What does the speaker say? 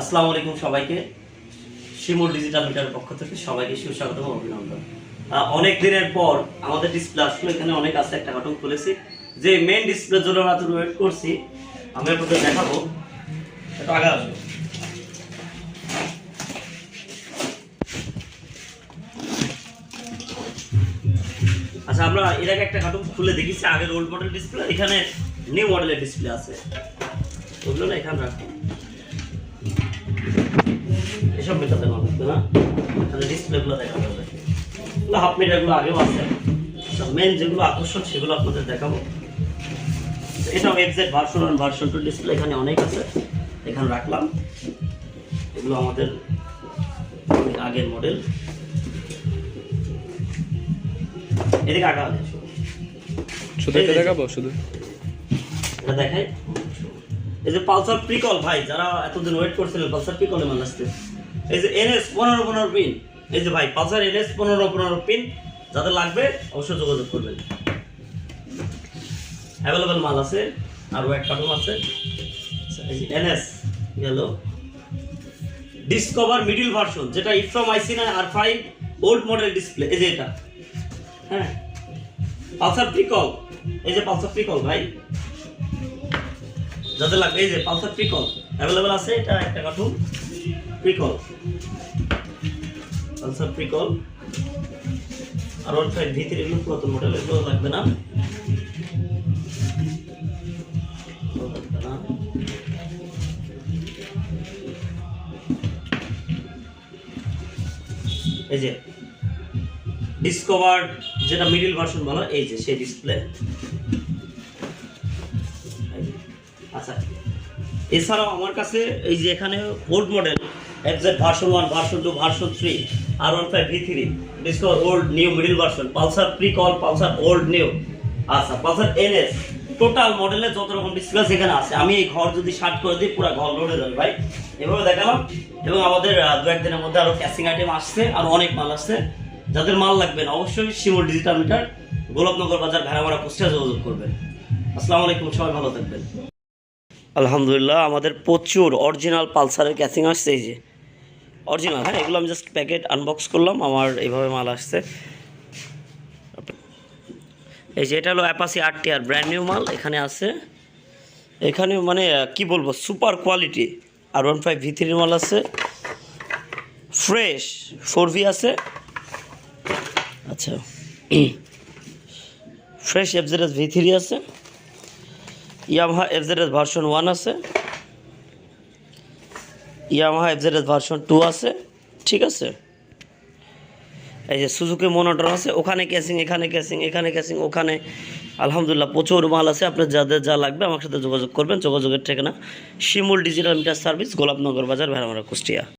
আসসালামু আলাইকুম সবাইকে। শিমুল ডিজিটাল মিটারের পক্ষ থেকে সবাইকে সুস্বাগত ও অভিনন্দন। অনেক দিনের পর আমাদের ডিসপ্লে আসলে, এখানে অনেক আছে, একটা কার্টুন খুলেছি। যে মেন ডিসপ্লের জন্য আমরা ওয়েট করছি, আমি আপনাদের দেখাবো। একটু আগে আসব। আচ্ছা আমরা এর আগে একটা কার্টুন খুলে দেখেছি, আগের ওল্ড মডেল ডিসপ্লে এখানে নিউ মডেলের ডিসপ্লে আছে। ওগুলো না এখানে রাখো। না? তাহলে ডিসপ্লেগুলো দেখা যাবে এগুলো হাফ মিটারগুলো আগেও আছে। মেন যেগুলো আকর্ষণ সেগুলো আপনাদের দেখাবো। এটাও exact version one version two display এখানে অনেক আছে। এখানে রাখলাম। এগুলো আমাদের আগের মডেল এদিকে আগা আছে শুধু এটা দেখাবো শুধু? এটা দেখাই? এই যে পালসার প্রিকল ভাই যারা এতদিন ওয়েট করছিলেন পালসার প্রিকলে মাল আসতে এই যে এনএস পনেরো পনেরো পিন। এই যে ভাই, পালসার এনএস পনেরো পনেরো পিন, যাদের লাগবে অবশ্যই যোগাযোগ করবেন। অ্যাভেলেবেল মাল আছে, আরও এক কার্টুন আছে। এনএস গেল। ডিসকভার মিডিল ভার্সন যেটা ইফ্রম আইসি না আর ফাইভ ওল্ড মডেল ডিসপ্লে এই যে এটা। হ্যাঁ। পালসার প্রিকল এই যে পালসার প্রিকল ভাই। যাদের লাগবে, এই যে পালসার প্রিকল অ্যাভেলেবেল আছে এটা একটা কার্টুন। প্রিকল পালসার প্রিকল আর ওর ফাইভ ভিতরে এগুলো পুরাতন মডেল এগুলো লাগবে না। এই যে ডিসকভার যেটা মিডিল ভার্সন বলা, এই যে, সেই ডিসপ্লে আচ্ছা এছাড়াও আমার কাছে এই যে এখানে old model version one version two version three R one five V three Discover old new middle version Pulsar old new আচ্ছা পালসার এনএস টোটাল মডেলের যত রকম ডিসপ্লে এখানে আছে, আমি এই ঘর যদি শার্ট করে দিই, পুরো ঘর লোডে যাবে, ভাই। এভাবে দেখালাম। এবং আমাদের দু একদিনের মধ্যে আরও ক্যাসিং আইটেম আসছে, আর অনেক মাল আসছে। যাদের মাল লাগবে না, অবশ্যই শিমুল ডিজিটাল মিটার গোলাপনগর বাজার ভেড়ামারা কুষ্টিয়া যোগাযোগ করবেন। আসসালামু আলাইকুম, সবাই ভালো থাকবেন। আলহামদুলিল্লাহ, আমাদের প্রচুর অরিজিনাল পালসারের ক্যাসিং আসছে, এই যে। অরিজিনাল হ্যাঁ এগুলো আমি জাস্ট প্যাকেট আনবক্স করলাম, আমার এইভাবে মাল আসছে। এই যে এটা হলো অ্যাপাসি আর টি আর ব্র্যান্ড নিউ মাল, এখানে আছে। এখানে মানে কি বলব super quality R one five V মাল আছে। ফ্রেশ ফোর ভি আছে। আচ্ছা। Fresh F Z S V three আছে। Yamaha F Z S version one আছে। Yamaha F Z S version two আছে, ঠিক আছে? এই যে সুজুকি মনোটর আছে, ওখানে ক্যাসিং এখানে ক্যাসিং এখানে ক্যাসিং ওখানে। আলহামদুলিল্লাহ প্রচুর মাল আছে, আপনার যাদের যা লাগবে আমার সাথে যোগাযোগ করবেন, যোগাযোগের ঠিকানা Shimul digital meter service Golapnagar Bazar, Bheramara, Kushtia.